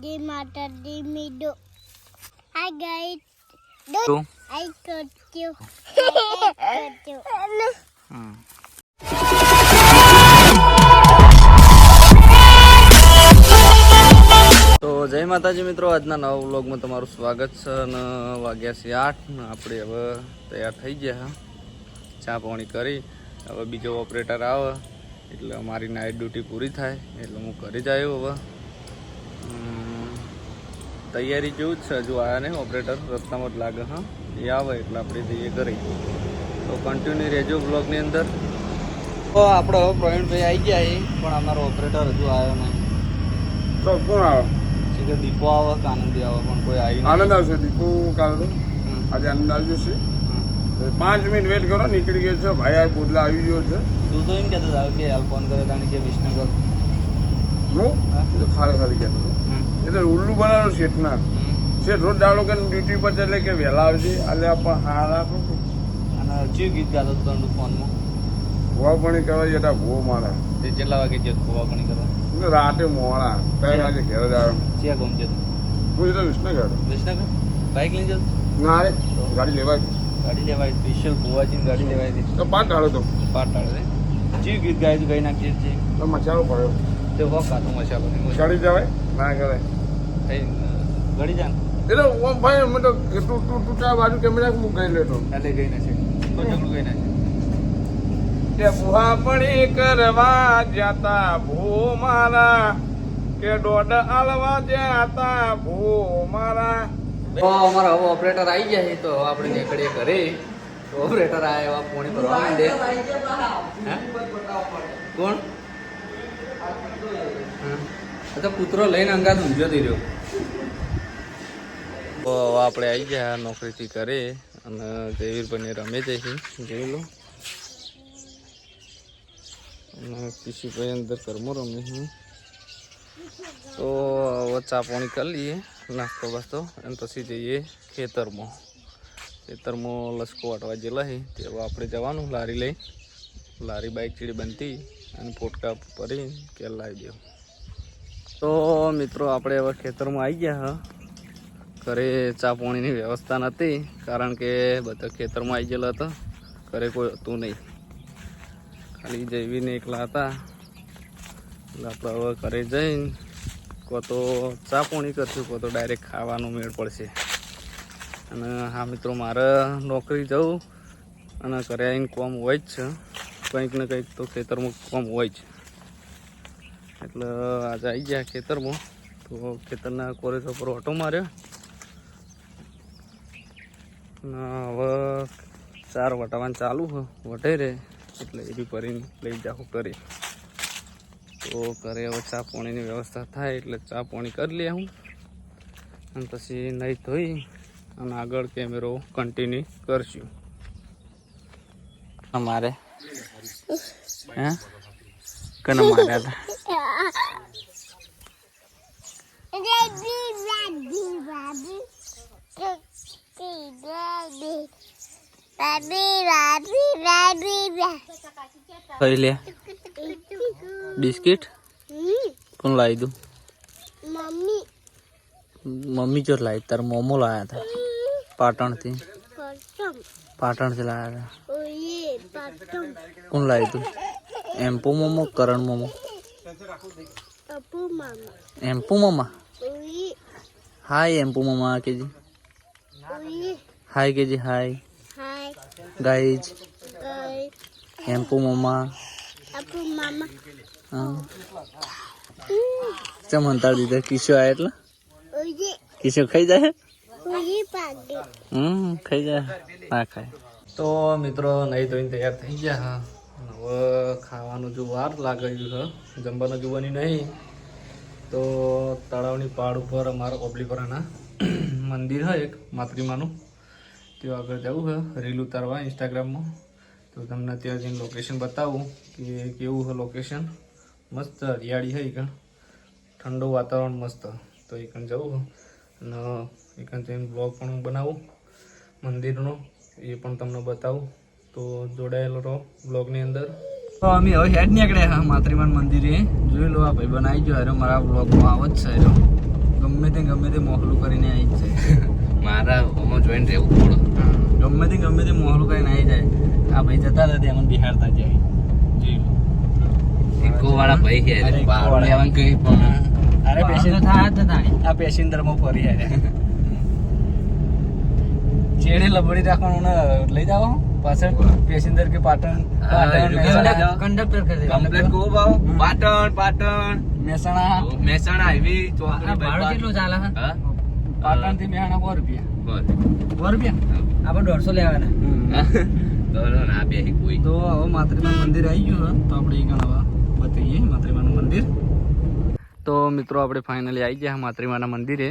di mata di midu. Hi guys. તું I got you. I got you. Hmm. તો જય માતાજી મિત્રો આજના નવા વ્લોગમાં તમારું સ્વાગત છે અને વાગ્યા છે આઠ આપણે હવે તૈયાર થઈ ગયા હા ચા પાણી કરી હવે બીજો ઓપરેટર આવે એટલે અમારી નાઇટ ડ્યુટી પૂરી થાય એટલે હું કરી જ આવ્યો હવે તૈયારી જેવું જ છે. હજુ આવ્યા નહીં ઓપરેટર રસ્તામાં જ લાગે હા. એ આવે એટલે આપણે જઈએ કરી તો કન્ટિન્યુ રહેજો બ્લોગની અંદર. તો આપણે પ્રવીણભાઈ આવી ગયા એ પણ અમારો ઓપરેટર હજુ આવ્યો નહીં. તો કોણ આવે? છે કે દીપો આવે કે આનંદી આવે પણ કોઈ આવી આનંદ આવશે દીપો કાલે આજે આનંદ આવી જશે હમ. પાંચ મિનિટ વેટ કરો નીકળી ગયો છે. ભાઈ આ પોટલા આવી ગયો છે. તું તો એમ કહેતો હતો કે હાલ ફોન કર્યો કારણ કે વિષ્ણુગર હું? ખાલી ખાલી કહેતો હતો. એટલે ઉલ્લુ બનાવ્યું શેઠના. શેઠ રોજ દાડો કે ડ્યુટી પર એટલે કે વહેલા આવજે. એટલે આપણે રાખો અને ચિયું ગીત ગાતો હતો ફોનમાં? ભૂવા પણ કહેવાય જતા ભો મારા. તે કેટલા વાગે જતો ખોવા પણ કરવા? રાતે મોડા ત્રણ વાગે ઘેર જ આવ્યો. ક્યાં ગમ જતો હું જતો વિસનગર. વિસનગર? બાઈક બાઇક લઈને જતો? ના રે ગાડી લેવાય. ગાડી લેવાય સ્પેશિયલ ગોવાજીની ગાડી લેવાય છે તો પાટ ઢાળો તો. પાટ ટાળો રે. જે ગીત ગાય તું ગઈ નાખીએ છીએ તો મચાલો પડ્યો. તે હો કાતો નહીં ચડી જવાય? ના કરાય. થઈ ગળી જા એટલે ઓમ ભાઈ અમે તો તું તું તૂટા બાજુ કેમેરા હું ગઈ લેતો એટલે ગઈ ના છે. બચકડું ગઈ ના છે. કે બુહા પડી કરવા જાતા ભૂ મારા. કે દોડ આલવા જાતા ભૂ મારા. અમારા હવે ઓપરેટર આવી ગયા છે તો આપણે નીકળીએ ઘરે. તો ઓપરેટર આવ્યા એવા પોણી ભરવા માંડે? કોણ? તો કૂતરો લઈને અંગાત ઊંઝો થઈ રહ્યો. તો આપણે આવી ગયા નોકરીથી કરે અને જયવીરભાઈને રમે છે જોઈ લો. અને પીસીભાઈ અંદર કર્મો રમે છે. તો હવે ચા પાણી કરી લઈએ, નાસ્તો બાસ્તો, અને પછી જઈએ ખેતરમાં. ખેતરમાં લસકો વાટવા જેલા છે, તે આપણે જવાનું, લારી લઈ. લારી બાઇક ચીડી બનતી અને ફોટકા ભરી કે લાવી દેવું. તો મિત્રો, આપણે હવે ખેતરમાં આવી ગયા હા. ઘરે ચા પાણીની વ્યવસ્થા નથી કારણ કે બધા ખેતરમાં આવી ગયેલા હતા. ઘરે કોઈ હતું નહીં. ખાલી જૈવીને એકલા હતા. એટલે આપણે હવે ઘરે જઈને કો તો ચા પાણી કરશું કો તો ડાયરેક્ટ ખાવાનો મેળ પડશે. અને હા મિત્રો, મારે નોકરી જવું અને ઘરે આવીને કોમ હોય જ છે. કંઈક ને કંઈક તો ખેતરમાં કોમ હોય જ. એટલે આજે આવી ગયા ખેતરમાં. તો ખેતરના કોરેજ પર ઓટો માર્યો. હવે ચાર વટાવાનું ચાલુ છે વટે રે. એટલે એ બી ભરીને લઈ જાઉં કરી તો ઘરે હવે ચા પાણીની વ્યવસ્થા થાય એટલે ચા પાણી કરી લે હું. અને પછી નહીં ધોઈ અને આગળ કેમેરો કન્ટિન્યુ કરશું. અમારે. હે? કને માર્યા હતા કઈ લે. બિસ્કિટ? કોણ લાવી દઉં? Mommy. મમ્મી ચોર લાવી તાર મોમો લાયા હતા. પાટણથી. પાટણથી લાયા હતા. કોણ લાવી તું એમ્પો મોમો કરણ મોમો? એમ્પો મોમા? હાય એમ્પો મોમા કેજી. હાય કેજી હાય. ગાઈજ હેમ્પુ મમ્મા મોમા Apa હા Hmm. ચમ દીધે? કિશો આયા એટલે? કિશો ખાઈ જાય? હમ ખાઈ જાય. ના ખાય. તો મિત્રો નહીં ધોઈને તૈયાર થઈ ગયા હા. હવે ખાવાનું જો વાર લાગે છે જમવાનું જોવાની નહીં તો તળાવની પાડ ઉપર અમારા ઓબલીપરાના મંદિર છે એક માતૃમાનું. ત્યાં આગળ જવું છે રીલ ઉતારવા ઇન્સ્ટાગ્રામમાં તો તમને ત્યાં જઈને લોકેશન બતાવું કે કેવું છે લોકેશન મસ્ત હરિયાળી છે એકણ ઠંડુ વાતાવરણ મસ્ત. તો એકણ જવું છે અને એકણ જઈને બ્લોગ પણ બનાવું. મંદિરનો, એ પણ તમને બતાવું. તો જોડાયેલો રહો બ્લોગની અંદર. તો અમે હવે હેડ નીકળ્યા હા માતૃમાન મંદિરે. જોઈ લો આ ભાઈ બનાવી ગયો. અરે મારા બ્લોગમાં આવો જ છે. ગમે તે ગમે તે મોહલું કરીને આવી જ જાય મારા ઓમાં જોઈન રહેવું પડે. ગમે તે ગમે તે મોહલું કઈ આવી જાય. આ ભાઈ જતા હતા ત્યાં મને બિહારતા જાય. ઇકો વાળા ભાઈ કે બહાર લેવાનું કઈ પણ. અરે પેસેન્જર જ હતા આ પેસેન્જરમાં ફરી આવ્યા. ચેડે લબડી રાખવાનું લઈ જાઓ. પાછળ પેસેન્જર કે પાટણ કંડક્ટર કરી કમ્પ્લેટ કો ભાવ. પાટણ પાટણ. મહેસાણા મહેસાણા હાઈવે ચોકડી ભાડું કેટલું ચાલે હા? પાટણથી મહેણા સો રૂપિયા. સો રૂપિયા? આપણે દોઢસો લેવાના. ના બે કોઈ. તો હવે માતૃમાનું મંદિર આવી ગયું તો આપણે એ ગણવા બતાવીએ માત્રીમાનું મંદિર. તો મિત્રો આપણે ફાઇનલી આવી ગયા માત્રીમાના મંદિરે.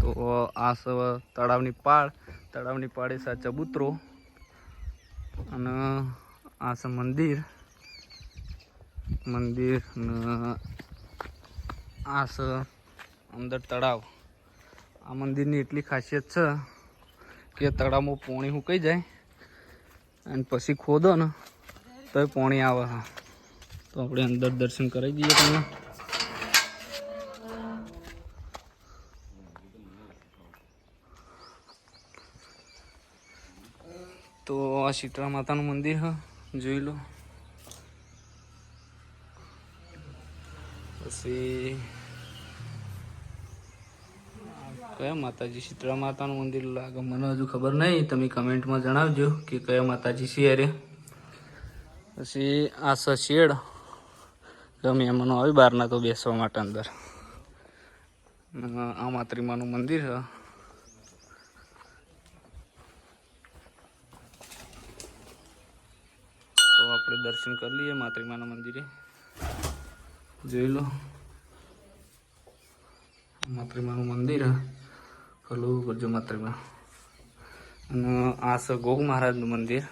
તો આ સવ તળાવની પાળ તળાવની પાળે સા ચબૂતરો. અને આ છે મંદિર. મંદિર અને આ છે અંદર તળાવ. આ મંદિરની એટલી ખાસિયત છે કે તળાવમાં પોણી સુકાઈ જાય અને પછી ખોદો ને તો પોણી આવે હા. તો આપણે અંદર દર્શન કરાવી દઈએ તમને. તો આ શીતળા માતાનું મંદિર હ, જોઈ લો. પછી કયા માતાજી શીતળા માતાનું મંદિર લાગે મને હજુ ખબર નહીં. તમે કમેન્ટમાં જણાવજો કે કયા માતાજી છે અરે પછી આ શેડ ગમે એમાંનો આવી બહારના તો બેસવા માટે અંદર. આ માતૃમાનું મંદિર છે તો આપણે દર્શન કરી લઈએ માતૃમાના મંદિરે. જોઈ લો. માતૃમાનું મંદિર હે. હલો કરજો માત્ર અને આ છે ગોગ મહારાજનું મંદિર.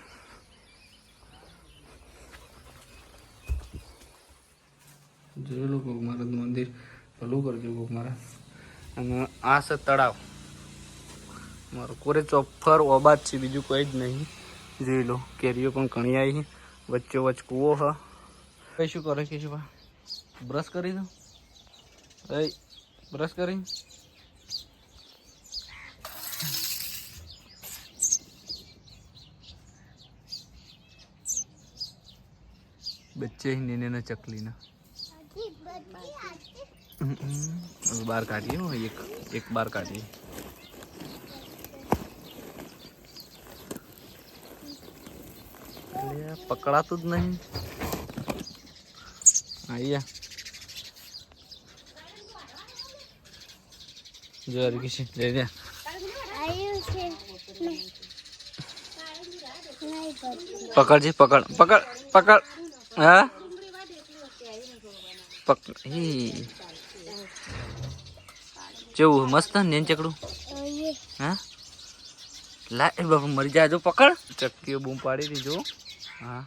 જોઈ લો ગૌ મહારાજનું મંદિર. ભલું કરજો ગોગ મહારાજ. અને આ છે તળાવ. મારો કોરે ચોફર ઓબાદ છે, બીજું કોઈ જ નહીં. જોઈ લો, કેરીઓ પણ ઘણી આવી વચ્ચે વચ્ચ કૂવો હ શું કરે છે બ્રશ કરી? દો. બ્રશ કરી. બચ્ચે નેને ને ચકલી ના બાર કાઢીએ એક એક બાર કાઢીએ પકડાતું જ નહીં આયા જો હરકિશન જઈ રહ્યા પકડજી પકડ પકડ પકડ હા? જેવું મસ્ત ને ચકડું? હા? લા એ બાપા મરી જાય જો પકડ. ચક્કીઓ બૂમ પાડી દીધો હા.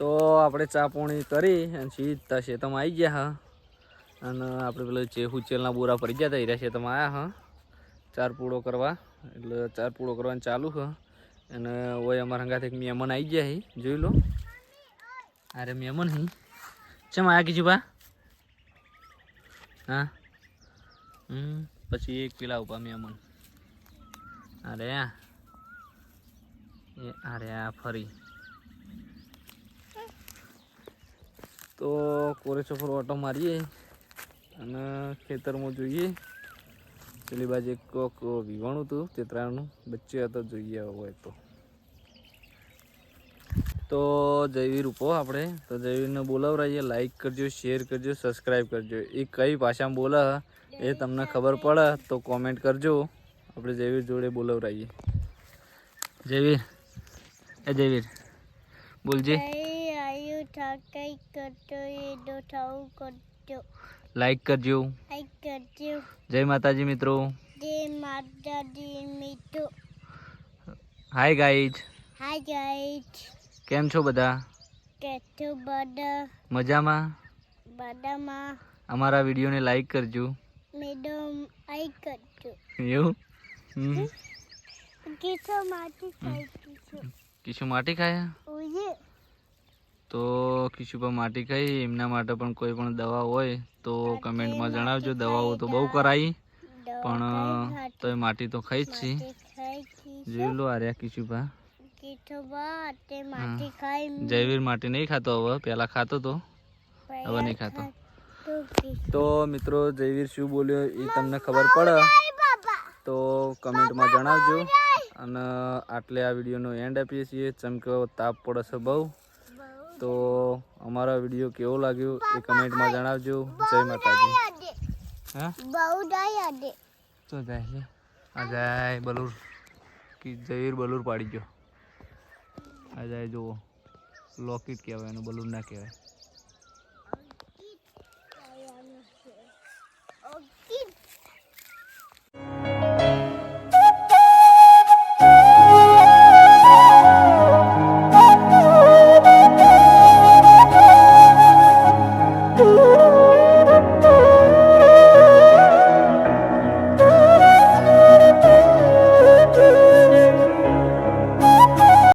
તો આપણે ચા પોણી કરી અને સીધા શેતમાં આવી ગયા હા. અને આપણે પેલો જે ચેલના બોરા ફરી ગયા હતા રહ્યા શેતમાં આવ્યા હા. ચાર પૂળો કરવા. એટલે ચાર પૂળો કરવાનું ચાલુ છે અને ઓય અમારા હંગાથી એક મહેમાન આવી ગયા હી. જોઈ લો. અરે મહેમાન હી. ચમ આયા કીધું બા? હા. હમ, પછી એક પેલા ઊભા મહેમાન. અરે આ. એ અરે આ ફરી. તો કોરે ચોફર ઓટો મારીએ અને ખેતરમાં જોઈએ. પેલી બાજુ એક કોક વિવાણું હતું તેતરાનું બચ્ચે હતો, જોઈએ હોય તો. તો જયવીર ઉપો આપણે. તો જયવીરને બોલાવરાઈએ. લાઈક કરજો શેર કરજો સબસ્ક્રાઈબ કરજો. એ કઈ ભાષામાં બોલે એ તમને ખબર પડે, તો કોમેન્ટ કરજો. આપણે જયવીર જોડે બોલાવરાઈએ. જયવીર. એ જયવીર. બોલજે. ઠાકઈ કરતો એ દો થાવું કરતો લાઈક કરજો. આઈ કરજો. જય માતાજી મિત્રો. જે માતાજી મીઠો હાય ગાઈઝ હાય ગાઈડ કેમ છો બધા? કેથો બડા મજામાં? બડામાં અમારા વિડીયોને લાઈક કરજો. મેડમ આઈ કરજો. એવું? હમ. કિસો માટી ખાઈ કિસો કિશુ માટી ખાયા? ઓયે તો કિશુભા માટી ખાઈ એમના માટે પણ કોઈ પણ દવા હોય તો કમેન્ટમાં જણાવજો. દવાઓ તો બહુ કરાવી પણ તોય માટી તો ખાઈ જ છે. જોઈ લો આર્યા કિશુભા. તે જયવીર માટી નહીં ખાતો હવે પેલા ખાતો તો. હવે નહીં ખાતો. તો મિત્રો જયવીર શું બોલ્યો એ તમને ખબર પડે? તો કમેન્ટમાં જણાવજો. અને આટલે આ વિડીયોનો એન્ડ આપીએ છીએ. ચમક્યો તાપ પડે છે બહુ. તો અમારો વીડિયો કેવો લાગ્યો એ કમેન્ટમાં જણાવજો. જય માતાજી. હા? બહુ ડાય તો જાય છે આ જાય બલૂર. કે જયવીર બલૂર પાડી ગયો. આ જાય જુઓ. લોકેટ કહેવાય એનું બલૂર ના કહેવાય.